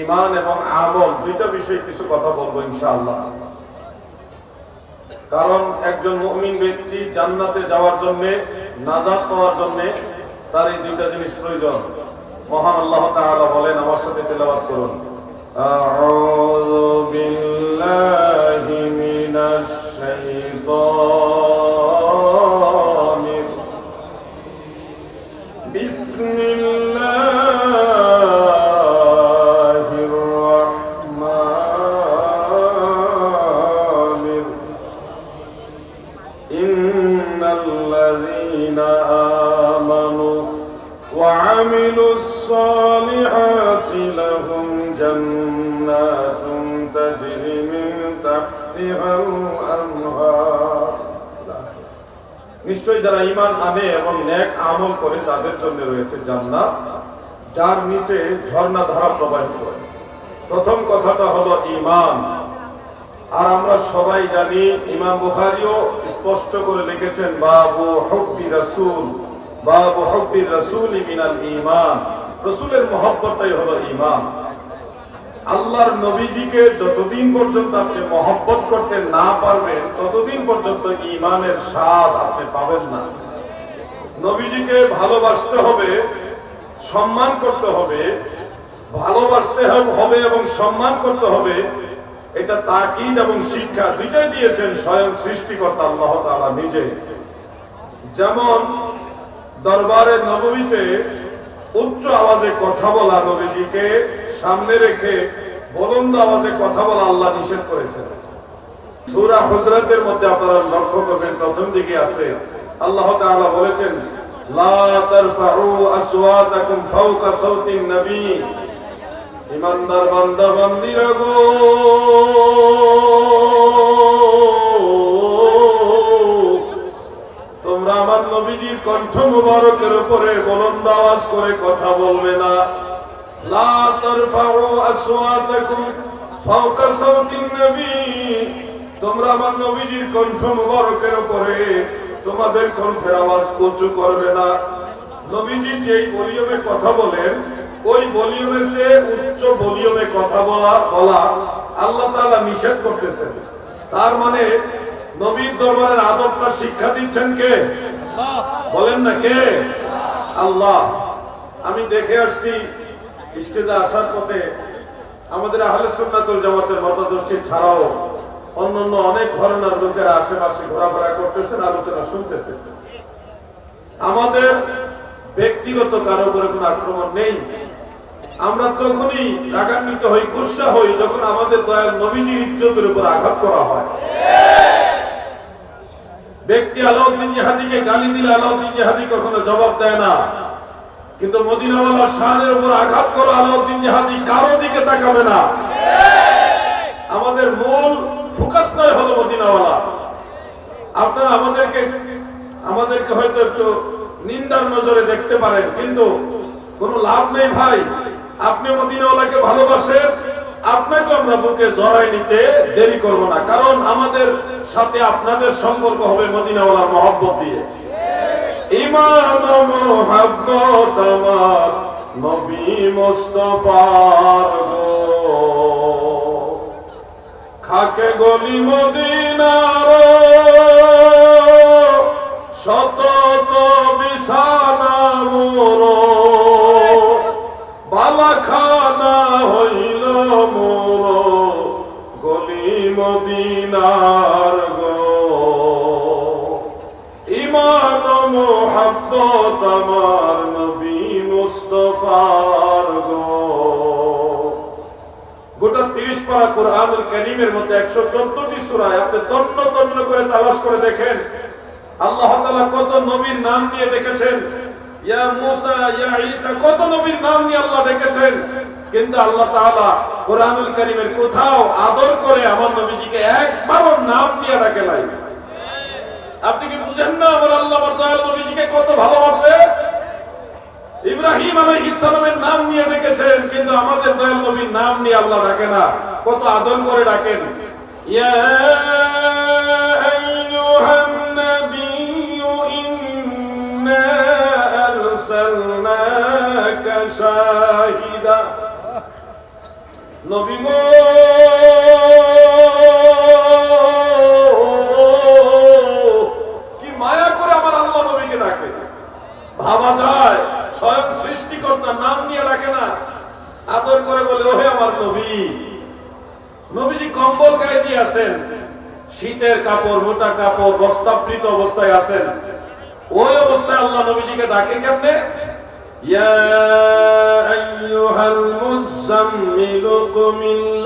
ইমান এবং আমল দুইটা বিষয়ে কিছু কথা বলব ইনশাআল্লাহ। কারণ একজন মুমিন ব্যক্তি জান্নাতে যাওয়ার জন্য, নাজাত পাওয়ার জন্য তার এই দুইটা জিনিস প্রয়োজন। মহান আল্লাহ তাআলা বলেন, আমার সাথে তেলাওয়াত করুন। আউযু বিল্লাহি মিনাশ শাইতানির বিসমিল্লাহির تجري من تحتها الأنهار নিশ্চয় যারা ইমান আনে এবং নেক আমল করে তাদের জন্য রয়েছে জান্নাত যার নিচে ঝর্ণা ধারা প্রবাহিত হয় প্রথম কথাটা হলো ইমান আর আমরা সবাই জানি ইমাম বুখারিও স্পষ্ট করে লিখেছেন বাবু হব্বি রাসূল বাবু হব্বি রাসূল মিনাল ঈমান রাসূলের মহব্বতটাই হলো ঈমান আল্লাহর নবীজিকে যতদিন পর্যন্ত আপনি মহব্বত করতে না পারবেন, ততদিন পর্যন্ত ঈমানের স্বাদ আপনি পাবেন না। নবীজিকে ভালোবাসতে হবে, সম্মান করতে হবে, ভালোবাসতে হবে এবং সম্মান করতে হবে, এটা তাকিদ এবং শিক্ষা দুইটাই দিয়েছেন স্বয়ং সৃষ্টিকর্তা আল্লাহ তাআলা নিজে। যেমন দরবারে নবমীতে উচ্চ আওয়াজে কথা বলা নবীজিকে সামনে রেখে বলন্দ আওয়াজে কথা বলা আল্লাহ নিষেধ করেছেন। সূরা হুজরাতের মধ্যে আপনারা লক্ষ্য করবেন, প্রথম দিকে আছে, আল্লাহ তাআলা বলেছেন, লা তারফাউ আসওয়াতাকুম ফাওকা সাওতিন নবী। ইমানদার বান্দা, বান্দিরা গো! তোমরা আমার নবীজির কণ্ঠ মুবারকের উপরে বুলন্দ আওয়াজ করে কথা বলবে না। লা তারফাউ আসওয়াতাকুম ফাওকা সাওতিন নবী তোমরা আমার নবীজির কণ্ঠ মুবারকের উপরে তোমাদের কণ্ঠের আওয়াজ উঁচু করবে না। নবীজি যেই ভলিউমে কথা বলেন, ওই ভলিউমের চেয়ে উচ্চ ভলিউমে কথা বলা বলা আল্লাহ তাআলা নিষেধ করতেছেন। তার মানে নবীর দরবারের আদবটা শিক্ষা দিচ্ছেন কে? বলেন না কে? আল্লাহ। আমি দেখে আসছি স্টেজে আসার পথে আমাদের আহলে সুন্নাতুল জামাতের মতাদর্শী ছাড়াও অন্যান্য অনেক ধরনের লোকেরা আশেপাশে ঘোরাফেরা করতেছেন, আলোচনা শুনতেছেন। আমাদের ব্যক্তিগত কারও উপরে কোনো আক্রমণ নেই। আমরা তখনই রাগান্বিত হই, গুসা হই যখন আমাদের দয়াল নবীজির ইজ্জতের উপর আঘাত করা হয়। ব্যক্তি আলাউদ্দিন জাহাদিকে গালি দিলে আলাউদ্দিন জাহাদি কখনো জবাব দেয় না। কিন্তু মদিনাওয়ালার শানের উপর আঘাত করো, আলাউদ্দিন জাহাদি কারও দিকে তাকাবে না। আমাদের মূল ফোকাসটাই হলো মদিনাওয়ালা আপনারা আমাদেরকে আমাদেরকে হয়তো একটু নিন্দার নজরে দেখতে পারেন, কিন্তু কোনো লাভ নেই ভাই। আপনি মদিনাওয়ালাকে ভালোবাসেন, আপনাকে আমরা বুকে জড়াই নিতে দেরি করব না, কারণ আমাদের সাথে আপনাদের সম্পর্ক হবে মদিনাওয়ালার মহব্বত দিয়ে। ইমান মোহাব্বত আমার নবী মুস্তাফার গো। খাকে গলি মদিনার করিমের মধ্যে একশো চোদ্দটি সুরায় আপনি তন্ন তন্ন করে তালাশ করে দেখেন। আল্লাহ কত নবীর নাম নিয়ে দেখেছেন কত নবীর নাম নিয়ে আল্লাহ দেখেছেন কিন্তু আল্লাহ কোরআনুল কোথাও আদর করে আমার নবীজিকে একবারও নাম দিয়ে নাই। আপনি কি বুঝেন না আমার আল্লাহ নবীজিকে কত ভালোবাসে? ইব্রাহিম আলাইহিস সালামের নাম নিয়ে কিন্তু আমাদের দয়াল নবীর নাম নিয়ে আল্লাহ ডাকে না। কত আদর করে ডাকেন। ইয়া আইয়ুহান কি মায়া করে আমার আল্লাহ নবীকে ডাকে। ভাবা যায়, স্বয়ং সৃষ্টিকর্তার নাম নিয়ে ডাকে না। আদর করে বলে, ওহে আমার নবী নবীজি কম্বল গায়ে দিয়ে আছেন। শীতের কাপড়, মোটা কাপড়, বস্তাবৃত অবস্থায় আছেন। ওই অবস্থায় আল্লাহ নবীজিকে ডাকে কেমনে?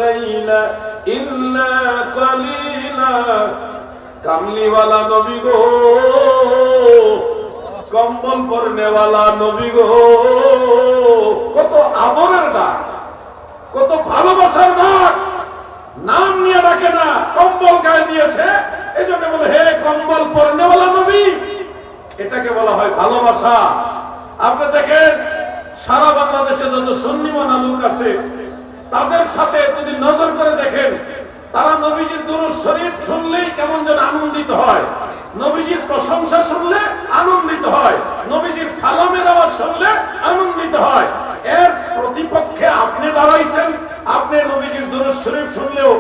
লাইলা ইল্লা কালিলা। কামলিওয়ালা নবী গো। কম্বল পরনেওয়ালা নবী গো। কত আদরের ডাক, কত ভালোবাসার ডাক। নাম নিয়ে ডাকে না, কম্বল গায়ে দিয়েছে। এই বলে, হে কম্বল পরনেওয়ালা নবী এটাকে বলা হয় ভালোবাসা। আপনি দেখেন, সারা বাংলাদেশে যত সন্নিমানা লোক আছে, তাদের সাথে যদি নজর করে দেখেন, তারা নবীজির দুরুদ শরীফ শুনলেই কেমন যেন আনন্দিত হয়। নবীজির প্রশংসা শুনলে আনন্দিত হয়। নবীজির সালামের আওয়াজ শুনলে আনন্দিত হয় এর প্রতিপক্ষে আপনি দাঁড়াইছেন আপনি নবীজির দুরুদ শরীফ শুনলেও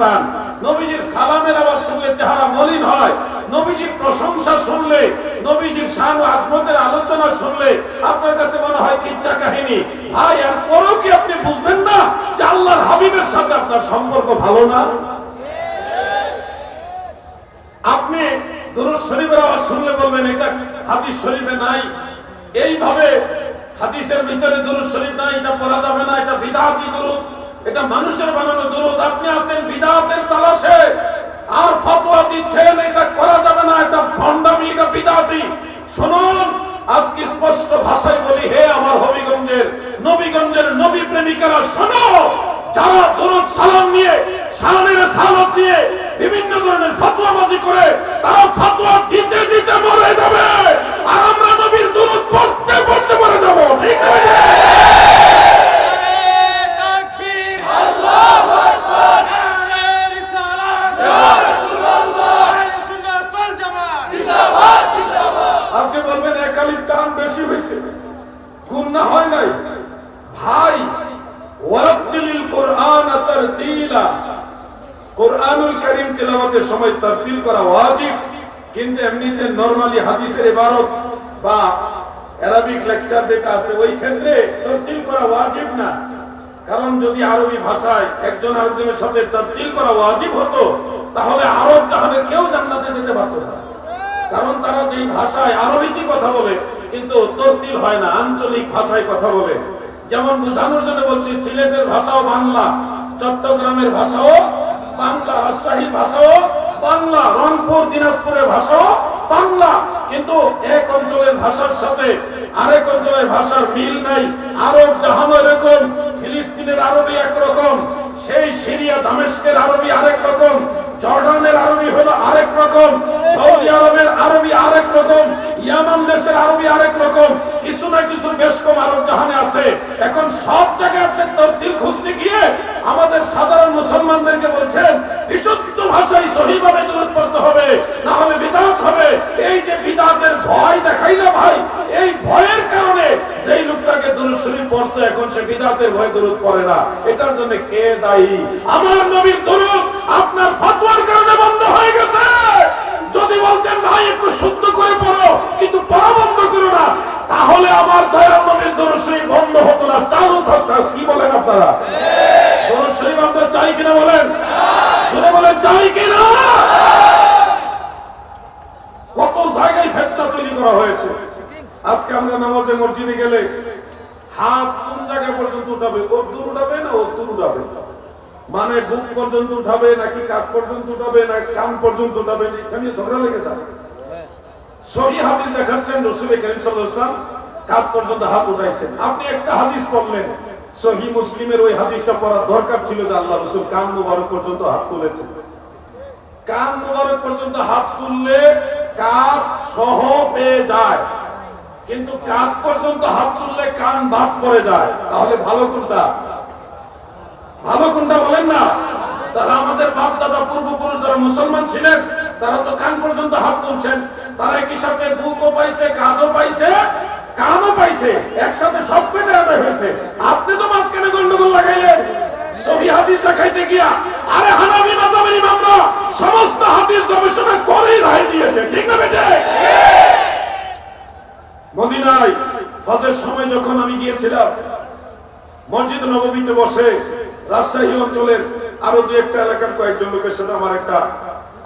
পান। নবীজির সালামের আওয়াজ শুনলে চেহারা মলিন হয়। নবীজির প্রশংসা শুনলে, নবীজির শান আজমতের আলোচনা শুনলে আপনার কাছে মনে হয় কিচ্ছা কাহিনী। ভাই, আর পরেও কি আপনি বুঝবেন না যে আল্লাহর হাবিবের সাথে আপনার সম্পর্ক ভালো না? আপনি দুরুদ শরীফের আওয়াজ শুনলে বলবেন, এটা হাদিস শরীফে নাই। এইভাবে হাদিসের ভিতরে দুরুদ শরীফ নাই, এটা পড়া যাবে না, এটা বিদাতি দুরুদ। এটা মানুষের বানানো দুরুদ। আপনি আছেন বিদাতের তালাশে। আর ফতোয়া দিচ্ছেন, এটা করা যাবে না, এটা ভণ্ডামি, এটা বিদাতি। শুনুন, আজকে স্পষ্ট ভাষায় বলি, হে আমার হবিগঞ্জের, নবীগঞ্জের নবী প্রেমিকারা, শোনো, যারা দরুদ সালাম নিয়ে, সালামের সালাত নিয়ে বিভিন্ন ধরনের ফতোয়াবাজি করে, তারা ফতোয়া দিতে দিতে মরে যাবে। আর আমরা নবীর দরুদ পড়তে পড়তে মরে যাব। ঠিক আছে তাকবীর আল্লাহু আকবার নারে রিসালাত ইয়া রাসূলুল্লাহ আহলে সুন্নাত ওয়াল জামাত আপনি বলবেন একালির দাম বেশি হয়েছে হয় নাই। ভাই কোরআন তারতিলা। কোরআনুল কারীম তেলাওয়াতের সময় তারতিল করা ওয়াজিব, কিন্তু এমনিতে নরমালি হাদিসের ইবারত বা লেকচার যেটা আছে, ওই ক্ষেত্রে করা ওয়াজিব না। কারণ যদি আরবি ভাষায় একজন আরেকজনের সাথে তারতিল করা ওয়াজিব হতো, তাহলে আরব জাহানের কেউ জান্নাতে যেতে পারত না। কারণ তারা যেই ভাষায় আরবিতে কথা বলে কিন্তু তরতিল হয় না, আঞ্চলিক ভাষায় কথা বলে। যেমন বোঝানোর জন্য বলছি, সিলেটের ভাষাও বাংলা, চট্টগ্রামের ভাষাও বাংলা, রাজশাহীর ভাষাও বাংলা, রংপুর, দিনাজপুরের ভাষাও বাংলা। কিন্তু এক অঞ্চলের ভাষার সাথে আরেক অঞ্চলের ভাষার মিল নাই। আরব জাহানো এরকম ফিলিস্তিনের আরবি একরকম সেই সিরিয়া, দামেস্কের আরবি আরেক রকম। জর্ডানের আরবি হলো আরেক রকম, সৌদি আরবের আরবি আরেক রকম, ইয়ামান দেশের আরবি আরেক রকম। কিছু না কিছু বেশ কম আরব জাহানে আছে। এখন সব জায়গায় আপনি তরতিল খুঁজতে গিয়ে আমাদের সাধারণ মুসলমানদেরকে বলছেন, বিশুদ্ধ ভাষায় সহিভাবে দূরত পড়তে হবে, না হলে বিদাত হবে। এই যে বিদাতের ভয় দেখাই না ভাই, এই ভয়ের কারণে যেই লোকটাকে দূরত শরীফ পড়তো, এখন সে বিদাতের ভয় দূরত পড়ে না। এটার জন্য কে দায়ী? আমার নবীর দূরত আপনার ফতোয়ার কারণে বন্ধ হয়ে গেছে। যদি বলতেন, ভাই, একটু শুদ্ধ করে পড়ো, কিন্তু পড়া বন্ধ করো না, তাহলে আমার দয়াল নবীর দূরত শরীফ বন্ধ হতো না। চালু থাকতো কি বলেন আপনারা? দূরত শরীফ আমরা চাই কিনা বলেন? শুনে বলেন, চাই কিনা? কত জায়গায় ফেতনা তৈরি করা হয়েছে। আজকে আমরা নামাজে মসজিদে গেলে হাত কোন জায়গা পর্যন্ত উঠাবে? ওর দূর উঠাবে না ওর দূর উঠাবে? মানে বুক পর্যন্ত উঠাবে, নাকি কাঠ পর্যন্ত উঠাবে, না কান পর্যন্ত উঠাবে? এটা নিয়ে ঝগড়া লেগে যায়। সহি হাদিস দেখাচ্ছেন রসুল করিম সাল্লাম কাঠ পর্যন্ত হাত উঠাইছেন। আপনি একটা হাদিস পড়লেন, সহি মুসলিমের ওই হাদিসটা পড়ার দরকার ছিল যে আল্লাহ রসুল কান মুবারক পর্যন্ত হাত তুলেছেন। কান মুবারক পর্যন্ত হাত তুললে কাপ সহ পেয়ে যায়। কিন্তু কাপ পর্যন্ত হাত তুললে কান বাদ পড়ে যায়। তাহলে ভালো কোনটা? ভালো কোনটা বলেন না? তারা আমাদের বাপ দাদা পূর্বপুরুষ যারা মুসলমান ছিলেন, তারা তো কান পর্যন্ত হাত তুলছেন। তারা একই সাথে বুকও পাইছে, কাঁধও পাইছে, কানও পাইছে? একসাথে সব পেটে আদায় হয়েছে। আপনি তো মাঝখানে গন্ডগোল লাগাইলেন। দেখতে গিয়া, আরে হানাবি মাযহাবের ইমামরা সমস্ত হাদিস গবেষণা করেই রায় দিয়েছে ঠিক না বেটে মদিনায় হজের সময় যখন আমি গিয়েছিলাম, মসজিদ নবমীতে বসে রাজশাহী অঞ্চলের আরও দু একটা এলাকার কয়েকজন লোকের সাথে আমার একটা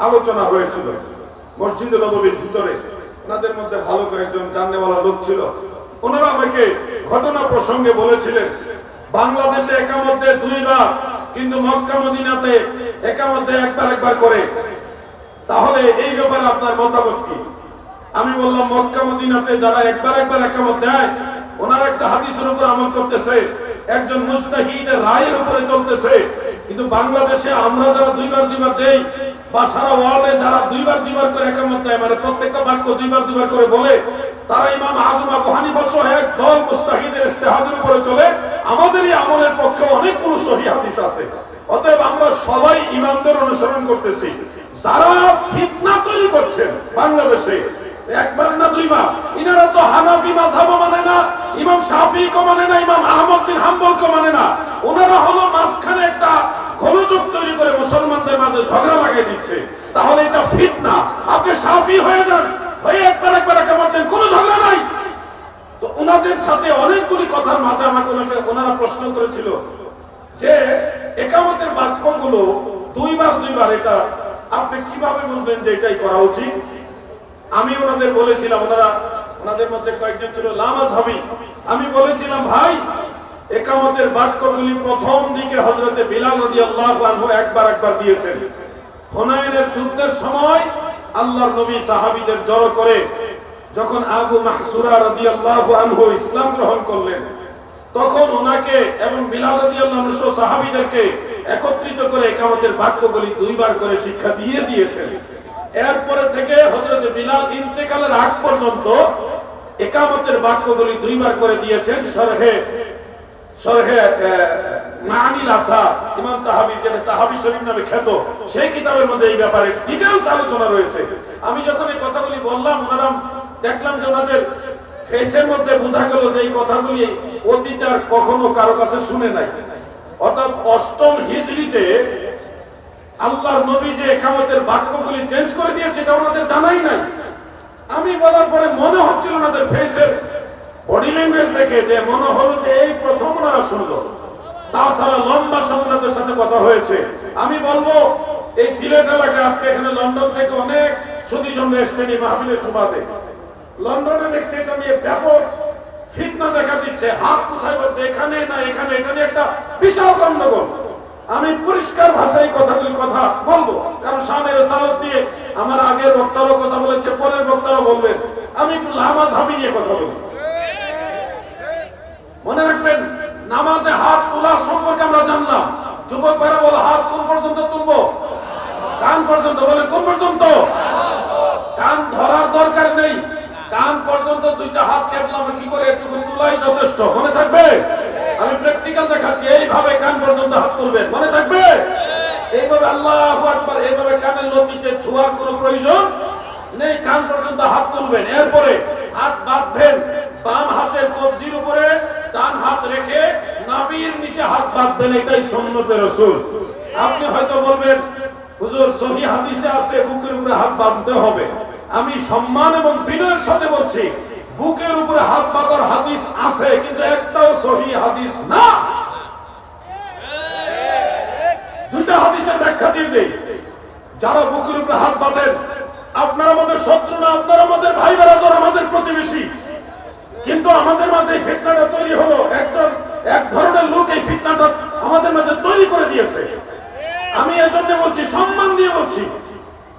আলোচনা হয়েছিল। মসজিদ নবমীর ভিতরে ওনাদের মধ্যে ভালো কয়েকজন লোক ছিল। ওনারা আমাকে ঘটনা প্রসঙ্গে বলেছিলেন, বাংলাদেশে একামধ্যে দুইবার, কিন্তু মক্কা মদিনাতে একামধ্যে একবার একবার করে। তাহলে এই ব্যাপারে আপনার মতামত কি? আমি বললাম, মক্কা, মদিনাতে যারা একবার একবার একামত দেয়, ওনারা একটা হাদিসের উপর আমল করতেছে। একজন মুস্তাহিদের রায়ের উপরে চলতেছে। কিন্তু বাংলাদেশে আমরা যারা দুইবার দুইবার দেই, বা সারা ওয়ার্ল্ডে যারা দুইবার দুইবার করে একামত দেয় মানে প্রত্যেকটা বাক্য দুইবার দুইবার করে বলে, তারা ইমাম আজম আবু হানিফা সহ এক দল মুস্তাহিদের ইস্তেহাদের উপরে চলে। আমাদেরই আমলের পক্ষে অনেকগুলো সহি হাদিস আছে। অতএব আমরা সবাই ইমামদের অনুসরণ করতেছি। যারা ফিতনা তৈরি করছেন বাংলাদেশে একবার না দুইবার। ইনারা তো হানাফি মাযহাবও মানে না, ইমাম শাফি কো মানে না, ইমাম আহমদ বিন মানে না। ওনারা হলো মাঝখানে একটা গোলযোগ তৈরি করে মুসলমানদের মাঝে ঝগড়া লাগিয়ে দিচ্ছে। তাহলে এটা ফিতনা। আপনি শাফি হয়ে যান, হয়ে একবার একবার একেবারে দেন কোনো ঝগড়া নাই। তো ওনাদের সাথে অনেকগুলি কথার মাঝে আমাকে ওনারা প্রশ্ন করেছিল যে, একামতের বাক্যগুলো দুইবার দুইবার এটা আপনি কীভাবে বুঝবেন যে এটাই করা উচিত? আমি ওনাদের বলেছিলাম, ওনারা ওনাদের মধ্যে কয়েকজন ছিল লামাজ হাবি আমি বলেছিলাম, ভাই, একামতের বাক্যগুলি প্রথম দিকে হজরতে বিলাল নদী আল্লাহ একবার একবার দিয়েছেন। হুনাইনের যুদ্ধের সময় আল্লাহর নবী সাহাবীদের জড়ো করে যখন আবু মাহসুরা রাদিয়াল্লাহু আনহু ইসলাম গ্রহণ করলেন, তখন ওনাকে এবং বিলাল আনহু সহ সাহাবীদেরকে একত্রিত করে একামতের বাক্যগুলি দুইবার করে শিক্ষা দিয়ে দিয়েছেন। এরপরে থেকে হযরত বিলাল ইন্তেকালের আগ পর্যন্ত একামতের বাক্যগুলি দুইবার করে দিয়েছেন সরহে সরহে মানিল আসা ইমাম তাহাবি যেটা তাহাবি শরীফ নামে খ্যাত, সেই কিতাবের মধ্যে এই ব্যাপারে ডিটেলস আলোচনা রয়েছে। আমি যখন এই কথাগুলি বললাম ওনারা দেখলাম যে ওনাদের ফেসের মধ্যে বোঝা গেল যে এই কথাগুলি অতীতে আর কখনো কারও কাছে শুনে নাই। অর্থাৎ অষ্টম হিজড়িতে আল্লাহর নবী যে একামতের বাক্যগুলি চেঞ্জ করে দিয়েছে, এটা ওনাদের জানাই নাই। আমি বলার পরে মনে হচ্ছিল ওনাদের ফেসের বডি ল্যাঙ্গুয়েজ দেখে যে মনে হলো যে এই প্রথম ওনারা শুনলো। তাছাড়া লম্বা সাথে কথা হয়েছে। আমি বলব, এই সিলেট আজকে এখানে লন্ডন থেকে অনেক সুদীজন এসছেন এই মাহফিলের সুবাদে। লন্ডনে দেখছি এটা নিয়ে ব্যাপক ফিতনা দেখা দিচ্ছে। হাত কোথায় এখানে না এখানে এখানে একটা বিশাল গন্ডগোল। আমি পরিষ্কার ভাষায় কথাগুলি কথা বলব। কারণ সামনের সালত দিয়ে আমার আগের বক্তারও কথা বলেছে, পরের বক্তারও বলবেন। আমি একটু লামাজ হাবি নিয়ে কথা বলি। মনে রাখবেন, নামাজে হাত তোলার সম্পর্কে আমরা জানলাম। যুবক ভাইরা বলো, হাত কোন পর্যন্ত তুলবো? কান পর্যন্ত বলেন, কোন পর্যন্ত? কান ধরার দরকার নেই। কান পর্যন্ত দুইটা হাত কেটলাম কি করে একটু তোলাই যথেষ্ট। মনে থাকবে? আমি প্র্যাকটিক্যাল দেখাচ্ছি, এইভাবে কান পর্যন্ত হাত তুলবেন, মনে থাকবে? এইভাবে আল্লাহ আকবার, এইভাবে কানের লতিতে ছোঁয়ার কোনো প্রয়োজন নেই, কান পর্যন্ত হাত তুলবেন। এরপরে হাত বাঁধবেন, বাম হাতের কবজির উপরে ডান হাত রেখে নাভির নিচে হাত বাঁধবেন, এটাই সন্ন্যতের রসুল। আপনি হয়তো বলবেন, হুজুর, সহি হাদিসে আছে, বুকের উপরে হাত বাঁধতে হবে। আমি সম্মান এবং বিনয়ের সাথে বলছি বুকের উপরে হাত বাঁধার হাদিস আছে, কিন্তু একটাও সহি হাদিস না। দুইটা হাদিসের ব্যাখ্যা দিয়ে দেই। যারা বুকের উপরে হাত বাঁধেন, আপনারা আমাদের শত্রু না, আপনারা আমাদের ভাই বেড়াদর আমাদের প্রতিবেশী। কিন্তু আমাদের মাঝে ফিতনাটা তৈরি হলো। একজন, এক ধরনের লোক এই ফিতনাটা আমাদের মাঝে তৈরি করে দিয়েছে। আমি এজন্য বলছি, সম্মান দিয়ে বলছি,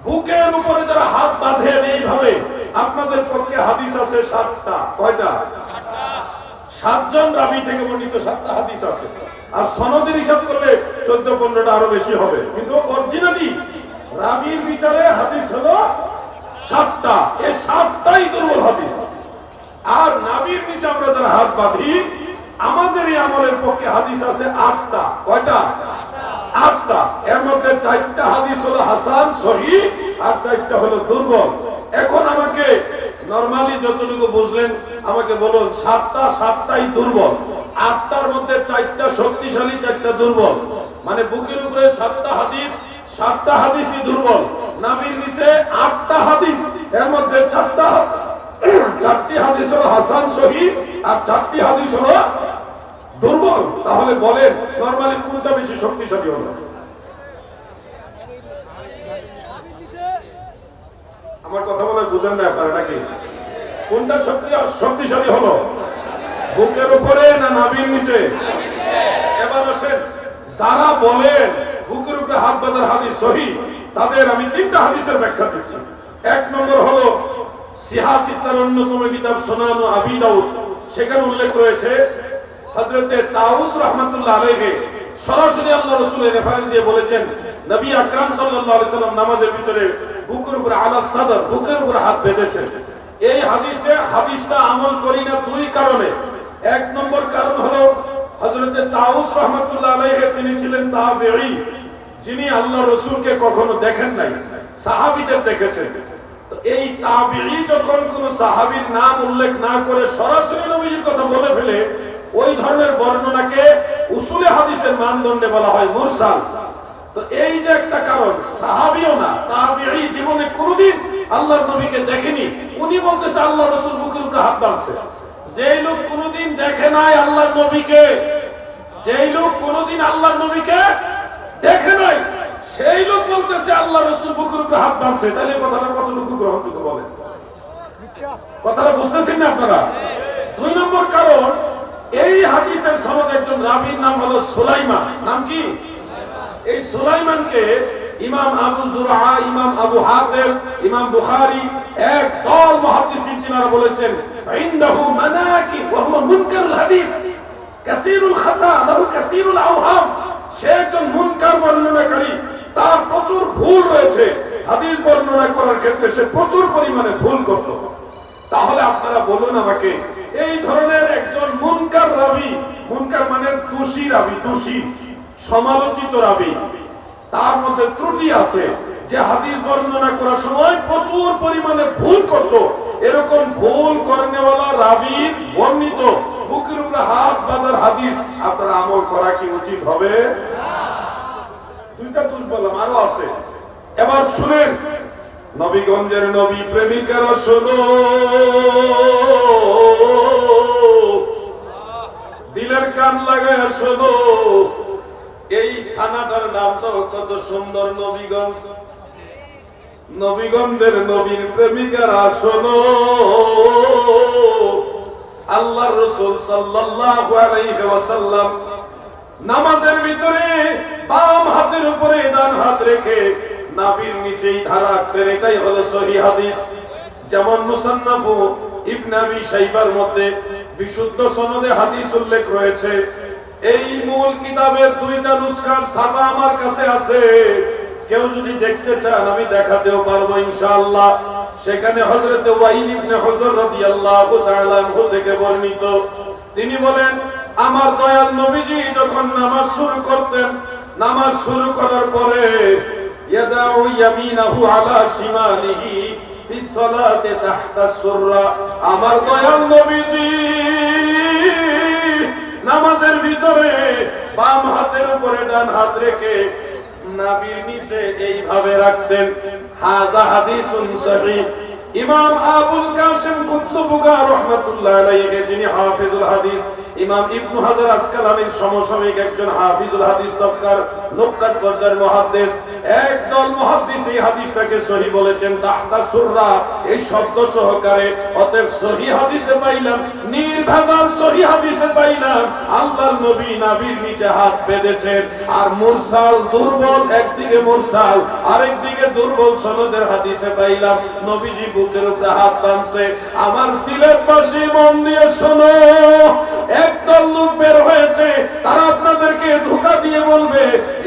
বুকের উপরে যারা হাত বাঁধেন এইভাবে আপনাদের পক্ষে হাদিস আছে সাতটা। কয়টা? সাতজন রাবি থেকে বর্ণিত সাতটা হাদিস আছে। আর সনদের হিসাব করলে চোদ্দ পনেরোটা আরও বেশি হবে। কিন্তু অরিজিনালি রাবির বিচারে হাদিস হলো সাতটা। এই সাতটাই দুর্বল হাদিস। আর নাবির নিচে আমরা যারা হাত বাঁধি, আমাদের এই আমলের পক্ষে হাদিস আছে আটটা। কয়টা? আটটা। এর মধ্যে চারটা হাদিস হলো হাসান, সহি, আর চারটা হলো দুর্বল। এখন আমাকে নরমালি যতটুকু বুঝলেন, আমাকে বলুন, সাতটা, সাতটাই দুর্বল। আটটার মধ্যে চারটা শক্তিশালী, চারটা দুর্বল। মানে বুকের উপরে সাতটা হাদিস, সাতটা হাদিসই দুর্বল। নাবির নিচে আটটা হাদিস, এর মধ্যে চারটা চারটি হাদিস হলো হাসান সহি, আর চারটি হাদিস হলো দুর্বল। তাহলে বলেন নরমালি কোনটা বেশি শক্তিশালী হলো আমার কথা বলে বুঝেন না আপনারা নাকি? কোনটা শক্তি শক্তিশালী হলো? বুকের উপরে না নাভির নিচে? এবার আসেন, যারা বলেন বুকের উপরে হাত বাঁধার হাদিস সহি, তাদের আমি তিনটা হাদিসের ব্যাখ্যা দিচ্ছি। এক নম্বর হলো সিহাসিতার অন্যতম কিতাব সোনান ও আবি দাউদ। সেখানে উল্লেখ রয়েছে, হযরতে তাউস রহমাতুল্লাহ আলাইহি সরাসরি আল্লাহ রাসূলের রেফারেন্স দিয়ে বলেছেন, নবী আকরাম আলাইহি সাল্লাম নামাজের ভিতরে বুকের উপরে আলা সাদর, বুকের উপরে হাত বেঁধেছেন এই হাদিসে হাদিসটা আমল করি না দুই কারণে। এক নম্বর কারণ হলো, হযরতে তাউস রহমাতুল্লাহ আলাইহি, তিনি ছিলেন তাবেঈ, যিনি আল্লাহ রসুলকে কখনো দেখেন নাই, সাহাবীদের দেখেছেন। এই তাবেঈ যখন কোন সাহাবীর নাম উল্লেখ না করে সরাসরি নবীর কথা বলে ফেলে, ওই ধরনের বর্ণনাকে উসুলে হাদিসের মানদণ্ডে বলা হয় মুরসাল। তো এই যে একটা কারণ, সাহাবিও না, তাবেঈ জীবনে কোনোদিন আল্লাহর নবীকে দেখেনি। উনি বলতেছে, আল্লাহ রসুল বুকের উপরে হাত বাঁধছে। যেই লোক কোনোদিন দেখে নাই আল্লাহর নবীকে, যেই লোক কোনোদিন আল্লাহর নবীকে দেখে নাই, সেই লোক বলতেছে, আল্লাহ রসুল বুকের উপরে হাত বাঁধছে। তাহলে কথাটা কতটুকু গ্রহণযোগ্য বলেন? কথাটা বুঝতেছেন না আপনারা? দুই নম্বর কারণ, এই হাদিসের সনদ একজন রাবির নাম হলো সুলাইমান। নাম কি? এই সুলাইমানকে ইমাম আবু জুরআ ইমাম আবু হাতিম, ইমাম বুখারী এক দল মুহাদ্দিসিন তিনারা বলেছেন ইনদাহু মানাকিব ওয়া হুয়া মুনকারুল হাদিস। কাসীরুল খাতা, লাহু কাসীরুল আওহাম। সে একজন মুনকার বর্ণনাকারী, তার প্রচুর ভুল রয়েছে। হাদিস বর্ণনা করার ক্ষেত্রে সে প্রচুর পরিমাণে ভুল করত। তাহলে আপনারা বলুন আমাকে, এই ধরনের একজন মুনকার রাবি, মুনকার মানে দোষী রাবি, দোষী। সমালোচিত রাবি। তার মধ্যে ত্রুটি আছে যে হাদিস বর্ণনা করার সময় প্রচুর পরিমাণে ভুল করত। এরকম ভুল করেনেওয়ালা রাবি বর্ণিত বুকের উপরে হাত বাঁধার হাদিস আপনার আমল করা কি উচিত হবে? দুইটা দোষ বললাম, আরও আছে। এবার শুনেন, নবীগঞ্জের নবী প্রেমিকারা শোনো। দিলের কান লাগায় শোনো। এই থানাটার নাম তো কত সুন্দর নবীগঞ্জ। নবীগঞ্জের নবীর প্রেমিকারা, শোনো। আল্লাহ রসুল সাল্লাল্লাহু নামাজের ভিতরে বাম হাতের উপরে ডান হাত রেখে নাভির নিচেই ধারা রাখতেন এটাই হলো সহি হাদিস। যেমন মুসান্নাফু ইবনে আবি শাইবার মধ্যে বিশুদ্ধ সনদে হাদিস উল্লেখ রয়েছে এই মূল কিতাবের দুইটা নুসখার ছাপা আমার কাছে আছে। কেউ যদি দেখতে চান, আমি দেখাতেও পারব ইনশাআল্লাহ। সেখানে হযরতে ওয়াইল ইবনে রাদিয়াল্লাহু তাআলা আনহু থেকে বর্ণিত। তিনি বলেন, আমার দয়াল নবীজি যখন নামাজ শুরু করতেন, নামাজ শুরু করার পরে, ইয়াদাউ ইয়ামিনাহু আলা শিমালিহি ফি সালাতি তাহতা সুররা। আমার দয়াল নবীজি নামাজের ভিতরে বাম হাতের উপরে ডান হাত রেখে নাবির নিচে এইভাবে রাখতেন হাজা হাদিসুন সহিহ। ইমাম আবুল কাসিম কুতুবুগা রহমতুল্লাহ আলাইহি, যিনি হাফিজুল হাদিস ইমাম ইবনু হাজার আসকালানির সমসাময়িক একজন হাফিজুল হাদিস তবকার নুকতাত পর্যায়ের মুহাদ্দিস। একদল মুহাদ্দিস এই হাদিসটাকে সহি বলেছেন, তাহতা সুররা এই শব্দ সহকারে। অতএব সহি হাদিসে পাইলাম, নির্ভেজাল সহি হাদিসে পাইলাম, আল্লাহর নবী নাবির নিচে হাত বেঁধেছেন। আর মুরসাল দুর্বল, একদিকে মুরসাল, আরেকদিকে দুর্বল সনদের হাদিসে পাইলাম, নবীজি বুকের উপরে হাত টানছে আমার সিলেট পাশে মন দিয়ে শোনো। একদল লোক বের হয়েছে, তারা আপনাদেরকে ধোকা দিয়ে বলবে,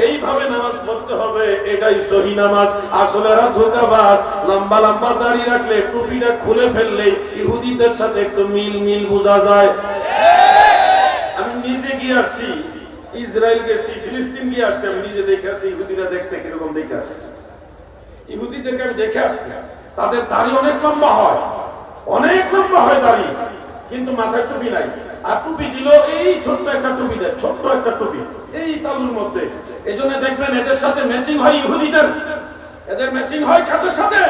এইভাবে নামাজ পড়তে হবে, এটাই সহি নামাজ। আসলে এরা ধোকাবাজ। লম্বা লম্বা দাড়ি রাখলে, টুপিটা খুলে ফেললে ইহুদিদের সাথে একটু মিল মিল বোঝা যায়। আমি নিজে গিয়ে আসছি। ইসরায়েল গেছি ফিলিস্তিন গিয়ে আসছি। আমি নিজে দেখে আসছি, ইহুদিরা দেখতে কীরকম দেখে আসছি। ইহুদিদেরকে আমি দেখে আসছি। তাদের দাড়ি অনেক লম্বা হয়। অনেক লম্বা হয় দাড়ি, কিন্তু মাথায় টুপি নাই। আর টুপি দিল, এই ছোট্ট একটা টুপি দেয় ছোট্ট একটা টুপি। এই তালুর মধ্যে। এই জন্য দেখবেন এদের সাথে ম্যাচিং হয় ইহুদিদের। এদের ম্যাচিং হয় কাদের সাথে?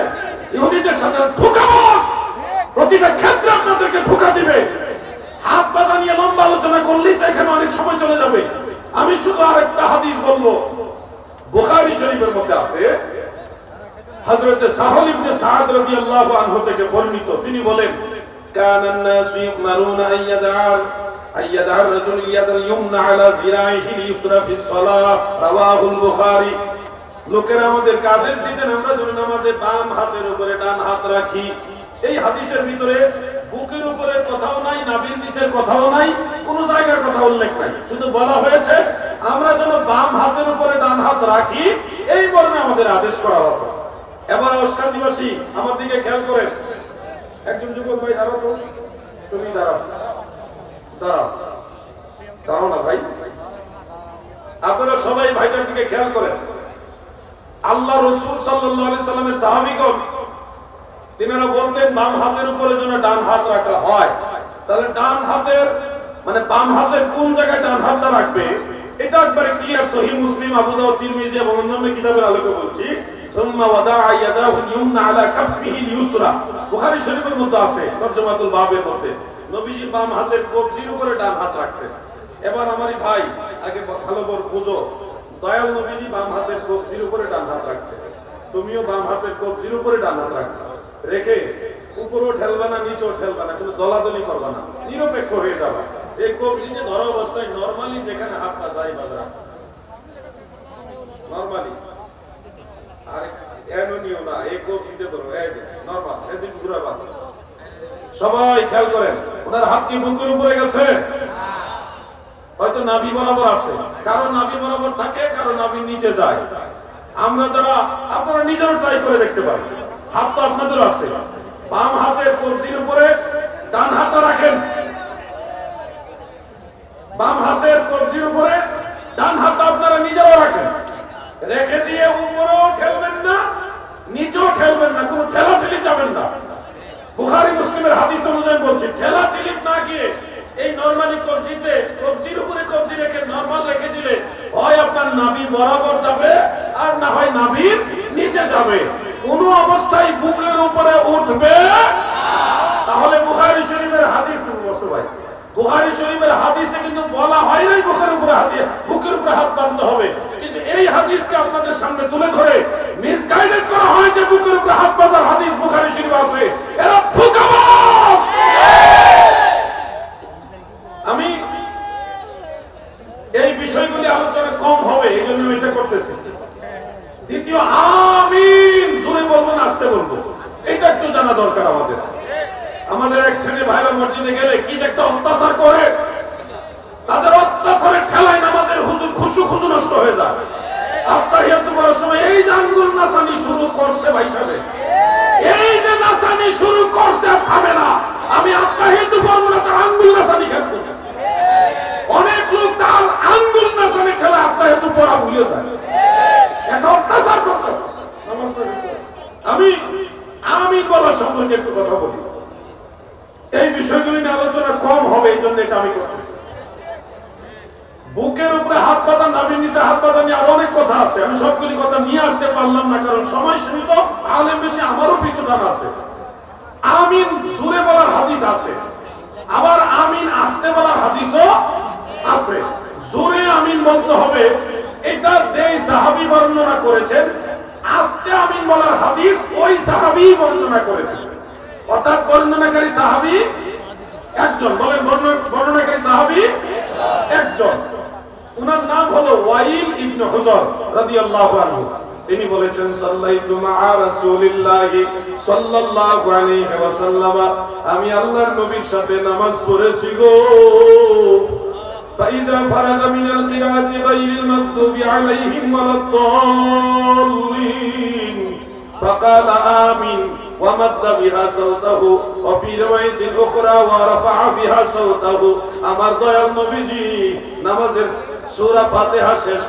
ইহুদিদের সাথে। ধোকাবো প্রতিটা ক্ষেত্রে আপনাদেরকে ধোকা দিবে। হাত বাঁধা নিয়ে লম্বা আলোচনা করলেই তো এখানে অনেক সময় চলে যাবে। আমি শুধু আরেকটা হাদিস বলব। বুখারী শরীফের মধ্যে আছে। হযরত সাহল ইবনে সাদ রাদিয়াল্লাহু আনহু থেকে বর্ণিত। তিনি বলেন كان الناس يؤمرون أن يدعى أن يدعى الرجل اليد اليمنى على ذراعه اليسرى في الصلاة رواه البخاري লোকেরা আমাদের কাদের দিতেন আমরা যেন নামাজে বাম হাতের উপরে ডান হাত রাখি এই হাদিসের ভিতরে বুকের উপরে কথাও নাই নাভির নিচের কথাও নাই কোন জায়গার কথা উল্লেখ নাই শুধু বলা হয়েছে আমরা যেন বাম হাতের উপরে ডান হাত রাখি এই মর্মে আমাদের আদেশ করা হতো এবার অস্কার দিবসী আমার দিকে খেয়াল করেন একজন যুবক ভাই, দাঁড়াও তো। তুমি দাঁড়াও। দাঁড়াও। দাঁড়াও না ভাই। আপনারা সবাই ভাইটার দিকে খেয়াল করেন। আল্লাহ রসুল সাল্লামের সাহাবিগণ, তিনারা বলতেন, বাম হাতের উপরে যেন ডান হাত রাখা হয়। তাহলে ডান হাতের মানে বাম হাতের কোন জায়গায় ডান হাতটা রাখবে? এটা একবারে ক্লিয়ার সহি মুসলিম, আবু দাউদ, তিরমিজি এবং অন্যান্য কিতাবের আলোকে বলছি। ثم وضع يده اليمنى على كفه اليسرى বুখারী শরীফের মধ্যে আছে তরজমাতুল বাবের মধ্যে নবীজি বাম হাতের কবজির উপরে ডান হাত রাখতেন এবার আমারই ভাই আগে ভালো করে বুঝো দয়াল নবীজি বাম হাতের কবজির উপরে ডান হাত রাখতেন তুমিও বাম হাতের কবজির উপরে ডান হাত রাখবে রেখে উপরেও ঠেলবে না নিচেও ঠেলবে না কিন্তু দলাদলি করবে না নিরপেক্ষ হয়ে যাবে এই কবজিতে ধরা অবস্থায় নর্মালি যেখানে হাতটা যায় বাজরা নর্মালি সবাই খেয়াল করেন, ওনার হাত কি বুকের উপরে গেছে? হয়তো নাভি বরাবর আছে। কারও নাভি বরাবর থাকে, কারও নাভি নিচে যায়। আমরা যারা, আপনারা নিজেরা ট্রাই করে দেখতে পারেন। হাত তো আপনাদের আছে। বাম হাতের কবজির উপরে, ডান হাতটা রাখেন। বাম হাতের কবজির উপরে, ডান হাতটা আপনারা নিজেরাও রাখেন। রেখে দিয়ে উপরেও ঠেলবেন না, নিচেও ঠেলবেন না, কোনো ঠেলা ঠেলি যাবেন না। বুখারি মুসলিমের হাদিস অনুযায়ী বলছি ঠেলা ঠেলি না গিয়ে এই নরমালি কবজিতে, কবজির উপরে কবজি রেখে নরমাল রেখে দিলে হয় আপনার নাভি বরাবর যাবে আর না হয় নাভির নিচে যাবে। কোন অবস্থায় বুকের উপরে উঠবে তাহলে বুখারি শরীফের হাদিস তুমি বসো ভাই বুখারি শরীফের হাদিসে কিন্তু বলা হয় নাই বুকের উপরে হাত বুকের উপরে হাত বাঁধতে হবে। এই হাদিসকে আপনাদের সামনে তুলে ধরে মিসগাইডেড করা হয় যে বুকের উপরে হাত বাঁধার হাদিস বুখারি শরীফ আছে। এরা ধোঁকাবাজ আমি এই বিষয়গুলি আলোচনা কম হবে, এই জন্য এটা করতেছি। দ্বিতীয়, আমিন! জোরে বলব না আসতে বলব। এটা একটু জানা দরকার আমাদের। আমাদের এক শ্রেণি ভাইরা মসজিদে গেলে কি যে একটা অত্যাচার করে, তাদের অত্যাচারের ঠেলায় নামাজের হুজুর খুশু খুশু নষ্ট হয়ে যায়। আমি আমি আমি বলার সম্পর্কে একটু কথা বলি। এই বিষয়গুলি নিয়ে আলোচনা কম হবে, এই জন্য এটা আমি করতেছি। বুকের উপরে হাত পাতা নাভির নিচে হাত পাতা নিয়ে আরও অনেক কথা আছে। আমি সবগুলি কথা নিয়ে আসতে পারলাম না, কারণ সময় সীমিত। আলেম বেশি, আমারও পিছুটান আছে। আমিন সুরে বলার হাদিস আছে। আবার আমিন আসতে বলার হাদিসও আছে। জোরে আমিন বলতে হবে। এটা যেই সাহাবি বর্ণনা করেছেন, আস্তে আমিন বলার হাদিস ওই সাহাবি বর্ণনা করেছেন। অর্থাৎ বর্ণনাকারী সাহাবি একজন। বলেন বর্ণ- বর্ণনাকারী সাহাবি একজন। উনার নাম হলো ওয়াইল ইবনে হুজর রাদিয়াল্লাহু আনহু তিনি বলেছেন সাল্লাইতু মা'a রাসূলিল্লাহ সাল্লাল্লাহু আলাইহি ওয়াসাল্লাম আমি আল্লাহর নবীর সাথে নামাজ পড়েছি গো فإذا فرغ من القراءة غير المغضوب عليهم ولا الضالين فقال آمين ومد بها صوته وفي رواية أخرى ورفع بها صوته أمر ضيام نبيجي نمازر سورة فاتحة شش